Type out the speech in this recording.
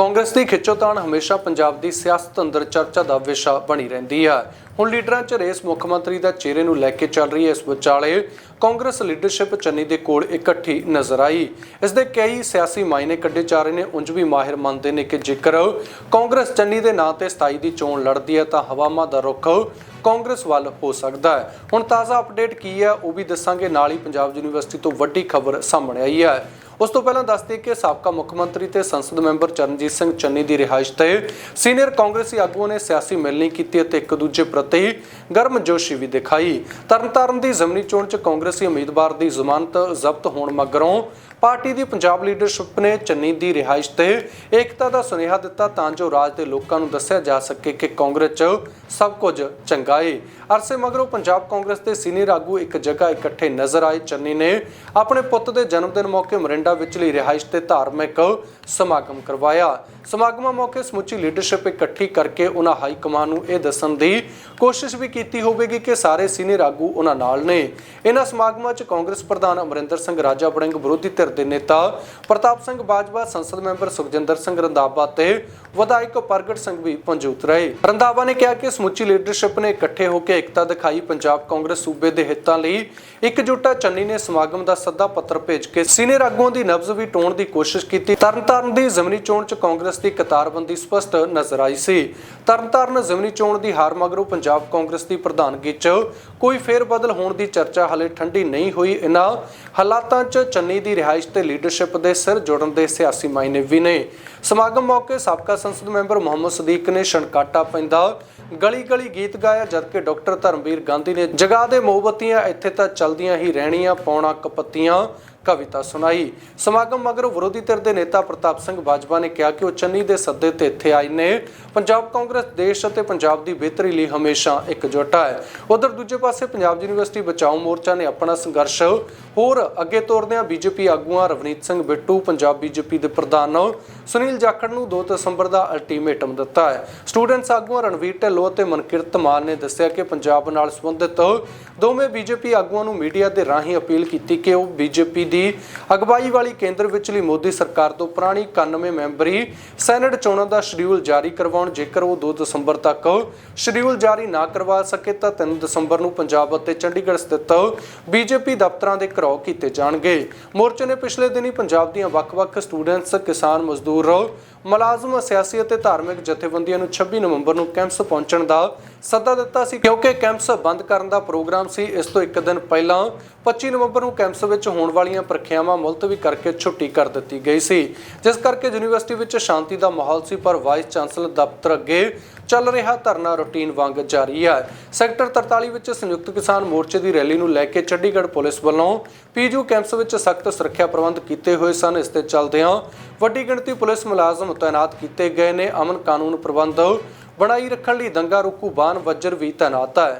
ਕਾਂਗਰਸ ਦੀ ਖਿੱਚੋਤਾਣ ਹਮੇਸ਼ਾ ਪੰਜਾਬ ਦੀ ਸਿਆਸਤ ਅੰਦਰ ਚਰਚਾ ਦਾ ਵਿਸ਼ਾ ਬਣੀ ਰਹਿੰਦੀ ਹੈ। ਹੁਣ ਲੀਡਰਾਂ 'ਚ ਰੇਸ ਮੁੱਖ ਮੰਤਰੀ ਦਾ ਚਿਹਰੇ ਨੂੰ ਲੈ ਕੇ ਚੱਲ ਰਹੀ ਹੈ ਇਸ ਵਿਚਾਲੇ ਕਾਂਗਰਸ ਲੀਡਰਸ਼ਿਪ ਚੰਨੀ ਦੇ ਕੋਲ ਇਕੱਠੀ ਨਜ਼ਰ ਆਈ। ਇਸ ਦੇ ਕਈ ਸਿਆਸੀ ਮਾਇਨੇ ਕੱਢੇ ਜਾ ਰਹੇ ਨੇ, ਉਂਝ ਵੀ ਮਾਹਿਰ ਮੰਨਦੇ ਨੇ ਕਿ ਜੇਕਰ ਕਾਂਗਰਸ ਚੰਨੀ ਦੇ ਨਾਂ ਤੇ 27 ਦੀ ਚੋਣ ਲੜਦੀ ਹੈ ਤਾਂ ਹਵਾਮਾ ਦਾ ਰੁਖ ਕਾਂਗਰਸ ਵੱਲ ਹੋ ਸਕਦਾ ਹੈ। ਹੁਣ ਤਾਜ਼ਾ ਅਪਡੇਟ ਕੀ ਹੈ ਉਹ ਵੀ ਦੱਸਾਂਗੇ। ਨਾਲ ਹੀ ਪੰਜਾਬ ਯੂਨੀਵਰਸਿਟੀ ਤੋਂ ਵੱਡੀ ਖਬਰ ਸਾਹਮਣੇ ਆਈ ਹੈ। ਉਸ ਤੋਂ ਪਹਿਲਾਂ ਦੱਸ ਕਿ ਸਾਬਕਾ ਮੁੱਖ ਮੰਤਰੀ ਤੇ ਸੰਸਦ ਮੈਂਬਰ ਚਰਨਜੀਤ ਸਿੰਘ ਚੰਨੀ ਦੀ ਰਿਹਾਇਸ਼ ਤੇ ਸੀਨੀਅਰ ਕਾਂਗਰਸੀ ਆਗੂਆਂ ਨੇ ਸਿਆਸੀ ਮਿਲਣੀ ਕੀਤੀ ਅਤੇ ਇੱਕ ਦੂਜੇ ਪ੍ਰਤੀ ਗਰਮ ਜੋਸ਼ੀ ਵੀ ਦਿਖਾਈ। ਤਰਨਤਾਰਨ ਦੀ ਜ਼ਮਨੀ ਚੋਣ 'ਚ ਕਾਂਗਰਸੀ ਉਮੀਦਵਾਰ ਦੀ ਜ਼ਮਾਨਤ ਜ਼ਬਤ ਹੋਣ ਮਗਰੋਂ ਪਾਰਟੀ ਦੀ ਪੰਜਾਬ ਲੀਡਰਸ਼ਿਪ ਨੇ ਚੰਨੀ ਦੀ ਰਿਹਾਇਸ਼ ਤੇ ਏਕਤਾ ਦਾ ਸੁਨੇਹਾ ਦਿੱਤਾ ਤਾਂ ਜੋ ਰਾਜ ਦੇ ਲੋਕਾਂ ਨੂੰ ਦੱਸਿਆ ਜਾ ਸਕੇ ਕਿ ਕਾਂਗਰਸ 'ਚ ਸਭ ਕੁਝ ਚੰਗਾ ਏ। ਅਰਸੇ ਮਗਰੋਂ ਪੰਜਾਬ ਕਾਂਗਰਸ ਦੇ ਸੀਨੀਅਰ ਆਗੂ ਇੱਕ ਜਗ੍ਹਾ ਇਕੱਠੇ ਨਜ਼ਰ ਆਏ। ਚੰਨੀ ਨੇ ਆਪਣੇ ਪੁੱਤ ਦੇ ਜਨਮ ਦਿਨ ਮੌਕੇ ਮਰਿੰਡਾ ਵਿਚਲੀ ਰਿਹਾਇਸ਼ ਤੇ ਧਾਰਮਿਕ ਸਮਾਗਮ ਕਰਵਾਇਆ। ਸਮਾਗਮਾਂ ਮੌਕੇ ਸਮੁੱਚੀ ਲੀਡਰਸ਼ਿਪ ਇਕੱਠੀ ਕਰਕੇ ਉਹਨਾਂ ਹਾਈ ਕਮਾਨ ਨੂੰ ਇਹ ਦੱਸਣ ਦੀ ਕੋਸ਼ਿਸ਼ ਵੀ ਕੀਤੀ ਹੋਵੇਗੀ ਕਿ ਸਾਰੇ ਸੀਨੀਅਰ ਆਗੂ ਉਹਨਾਂ ਨਾਲ ਨੇ। ਇਹਨਾਂ ਸਮਾਗਮਾਂ 'ਚ ਕਾਂਗਰਸ ਪ੍ਰਧਾਨ ਅਮਰਿੰਦਰ ਸਿੰਘ ਰਾਜਾ ਬੜਿੰਗ ਵਿਰੋਧੀ ਧਿਰ ਦੇ ਨੇਤਾ ਪ੍ਰਤਾਪ ਸਿੰਘ ਬਾਜਵਾ ਸੰਸਦ ਮੈਂਬਰ ਸੁਖਜਿੰਦਰ ਸਿੰਘ ਰੰਧਾਵਾ ਤੇ ਵਿਧਾਇਕ ਪ੍ਰਗਟ ਸਿੰਘ ਵੀ ਮੌਜੂਦ ਰਹੇ। ਰੰਧਾਵਾ ਨੇ ਕਿਹਾ ਕਿ ਸਮੁੱਚੀ ਲੀਡਰਸ਼ਿਪ ਨੇ ਇਕੱਠੇ ਹੋ ਕੇ ਏਕਤਾ ਦਿਖਾਈ। ਪੰਜਾਬ ਕਾਂਗਰਸ ਸੂਬੇ ਦੇ ਹਿੱਤਾਂ ਲਈ ਇਕਜੁੱਟਾ ਚੰਨੀ ਨੇ ਸਮਾਗਮ ਦਾ ਸੱਦਾ ਪੱਤਰ ਭੇਜ ਕੇ ਸੀਨੀਅਰ ਆਗੂਆਂ ਦੀ ਨਬਜ਼ ਵੀ ਟੋਣ ਦੀ ਕੋਸ਼ਿਸ਼ ਕੀਤੀ। ਤਰਨਤਾਰਨ ਦੀ ਜ਼ਮਨੀ ਚੋਣ 'ਚ ਕਾਂਗਰਸ ਦੀ ਕਤਾਰਬੰਦੀ ਸਪਸ਼ਟ ਨਜ਼ਰ ਆਈ ਸੀ। ਤਰਨਤਾਰਨ ਜ਼ਮਨੀ ਚੋਣ ਦੀ ਹਾਰ ਮਗਰੋਂ ਪੰਜਾਬ ਕਾਂਗਰਸ ਦੀ ਪ੍ਰਧਾਨਗੀ 'ਚ ਕੋਈ ਫੇਰ ਬਦਲ ਹੋਣ ਦੀ ਚਰਚਾ ਹਲੇ ਠੰਡੀ ਨਹੀਂ ਹੋਈ। ਇਹਨਾਂ ਹਾਲਾਤਾਂ 'ਚ ਚੰਨੀ ਦੀ ਰਿਹਾਇਸ਼ ਤੇ ਲੀਡਰਸ਼ਿਪ ਦੇ ਸਿਰ ਜੁੜਨ ਦੇ ਸਿਆਸੀ ਮਾਇਨੇ ਵੀ ਨੇ। ਸਮਾਗਮ ਮੌਕੇ ਸਾਬਕਾ ਸੰਸਦ ਮੈਂਬਰ ਮੁਹੰਮਦ ਸਦੀਕ ਨੇ ਛਣਕਾਟਾ ਪੈਂਦਾ। ਗਲੀ ਗਲੀ ਗੀਤ ਗਾਇਆ ਜਦਕਿ ਡਾਕਟਰ ਧਰਮਵੀਰ ਗਾਂਧੀ ਨੇ ਜਗਾ ਦੇ ਮੋਮਬੱਤੀਆਂ, ਇੱਥੇ ਤਾਂ ਚਲਦੀਆਂ ਹੀ ਰਹਿਣੀਆਂ ਪੌਣਾ ਕਪੱਤੀਆਂ। ਕਵਿਤਾ ਸੁਣਾਈ। ਸਮਾਗਮ ਮਗਰੋਂ ਵਿਰੋਧੀ ਧਿਰ ਦੇ ਨੇਤਾ ਪ੍ਰਤਾਪ ਸਿੰਘ ਬਾਜਵਾ ਨੇ ਕਿਹਾ ਕਿ ਉਹ ਚੰਨੀ ਦੇ ਸੱਦੇ ਤੇ ਇੱਥੇ ਆਏ ਨੇ। ਪੰਜਾਬ ਕਾਂਗਰਸ, ਦੇਸ਼ ਅਤੇ ਪੰਜਾਬ ਦੀ ਬਿਹਤਰੀ ਲਈ ਹਮੇਸ਼ਾ ਇਕਜੁੱਟ ਹੈ। ਉਧਰ ਦੂਜੇ ਪਾਸੇ ਪੰਜਾਬ ਯੂਨੀਵਰਸਿਟੀ ਬਚਾਓ ਮੋਰਚਾ ਨੇ ਆਪਣਾ ਸੰਘਰਸ਼ ਹੋਰ ਅੱਗੇ ਤੋਰਦਿਆਂ ਬੀਜੇਪੀ ਆਗੂਆਂ ਰਵਨੀਤ ਸਿੰਘ ਬਿੱਟੂ, ਪੰਜਾਬ ਬੀਜੇਪੀ ਦੇ ਪ੍ਰਧਾਨ ਸੁਨੀਲ ਜਾਖੜ ਨੂੰ 2 ਦਸੰਬਰ ਦਾ ਅਲਟੀਮੇਟਮ ਦਿੱਤਾ ਹੈ। ਸਟੂਡੈਂਟਸ ਆਗੂਆਂ ਰਣਵੀਰ ਢਿੱਲੋਂ ਅਤੇ ਮਨਕਿਰਤ ਮਾਨ ਨੇ ਦੱਸਿਆ ਕਿ ਪੰਜਾਬ ਨਾਲ ਸੰਬੰਧਿਤ ਦੋਵੇਂ ਬੀਜੇਪੀ ਆਗੂਆਂ ਨੂੰ ਮੀਡੀਆ ਦੇ ਰਾਹੀਂ ਅਪੀਲ ਕੀਤੀ ਕਿ ਉਹ ਬੀਜੇਪੀ ਦੀ ਅਗਵਾਈ ਵਾਲੀ ਕੇਂਦਰ ਵਿਚਲੀ ਮੋਦੀ ਸਰਕਾਰ ਤੋਂ ਪੁਰਾਣੀ 91 ਮੈਂਬਰੀ ਸੈਨੇਟ ਚੋਣਾਂ ਦਾ ਸ਼ਡਿਊਲ ਜਾਰੀ ਕਰਵਾਉਣ, ਜੇਕਰ ਉਹ 2 ਦਸੰਬਰ ਤੱਕ ਸ਼ਡਿਊਲ ਜਾਰੀ ਨਾ ਕਰਵਾ ਸਕੇ ਤਾਂ 3 ਦਸੰਬਰ ਨੂੰ ਪੰਜਾਬ ਅਤੇ ਚੰਡੀਗੜ੍ਹ ਸਥਿਤ ਬੀਜੇਪੀ ਦਫ਼ਤਰਾਂ ਦੇ ਘਿਰਾਓ ਕੀਤੇ ਜਾਣਗੇ। ਮੋਰਚੇ ਨੇ ਪਿਛਲੇ ਦਿਨੀ ਪੰਜਾਬ ਦੀਆਂ ਵੱਖ-ਵੱਖ ਸਟੂਡੈਂਟਸ, ਕਿਸਾਨ ਮਜ਼ਦੂਰ, ਮੁਲਾਜ਼ਮ, ਸਿਆਸੀ ਅਤੇ ਧਾਰਮਿਕ ਜਥੇਬੰਦੀਆਂ ਨੂੰ 26 ਨਵੰਬਰ ਨੂੰ ਕੈਂਪਸ ਪਹੁੰਚਣ ਦਾ ਸੱਦਾ ਦਿੱਤਾ ਸੀ ਕਿਉਂਕਿ ਕੈਂਪਸ ਬੰਦ ਕਰਨ ਦਾ ਪ੍ਰੋਗਰਾਮ ਸੀ, ਇਸ ਤੋਂ ਇੱਕ ਦਿਨ ਪਹਿਲਾਂ 25 ਨਵੰਬਰ ਨੂੰ ਕੈਂਪਸ ਵਿੱਚ ਹੋਣ ਵਾਲੀਆਂ ਪ੍ਰੀਖਿਆਵਾਂ ਮੁਲਤਵੀ ਕਰਕੇ ਛੁੱਟੀ ਕਰ ਦਿੱਤੀ ਗਈ ਸੀ। ਜਿਸ ਕਰਕੇ ਯੂਨੀਵਰਸਿਟੀ ਵਿੱਚ ਸ਼ਾਂਤੀ ਦਾ ਮਾਹੌਲ ਸੀ, ਪਰ ਵਾਈਸ ਚਾਂਸਲਰ ਦਫ਼ਤਰ ਅੱਗੇ ਚੱਲ ਰਿਹਾ ਧਰਨਾ ਰੁਟੀਨ ਵਾਂਗ ਜਾਰੀ ਹੈ। ਸੈਕਟਰ 43 ਵਿੱਚ ਸੰਯੁਕਤ ਕਿਸਾਨ ਮੋਰਚੇ ਦੀ ਰੈਲੀ ਨੂੰ ਲੈ ਕੇ ਚੰਡੀਗੜ੍ਹ ਪੁਲਿਸ ਵੱਲੋਂ ਪੀਜੂ ਕੈਂਪਸ ਵਿੱਚ ਸਖਤ ਸੁਰੱਖਿਆ ਪ੍ਰਬੰਧ ਕੀਤੇ ਹੋਏ ਸਨ। ਇਸ ਤੇ ਚੱਲਦਿਆਂ ਵੱਡੀ ਗਿਣਤੀ ਪੁਲਿਸ ਮੁਲਾਜ਼ਮ ਤਾਇਨਾਤ ਕੀਤੇ ਗਏ ਨੇ। ਅਮਨ ਕਾਨੂੰਨ ਪ੍ਰਬੰਧ ਬਣਾਈ ਰੱਖਣ ਲਈ ਦੰਗਾ ਰੋਕੂ ਬਾਨ ਵਜਰ ਵੀ ਤਾਇਨਾਤ ਹੈ।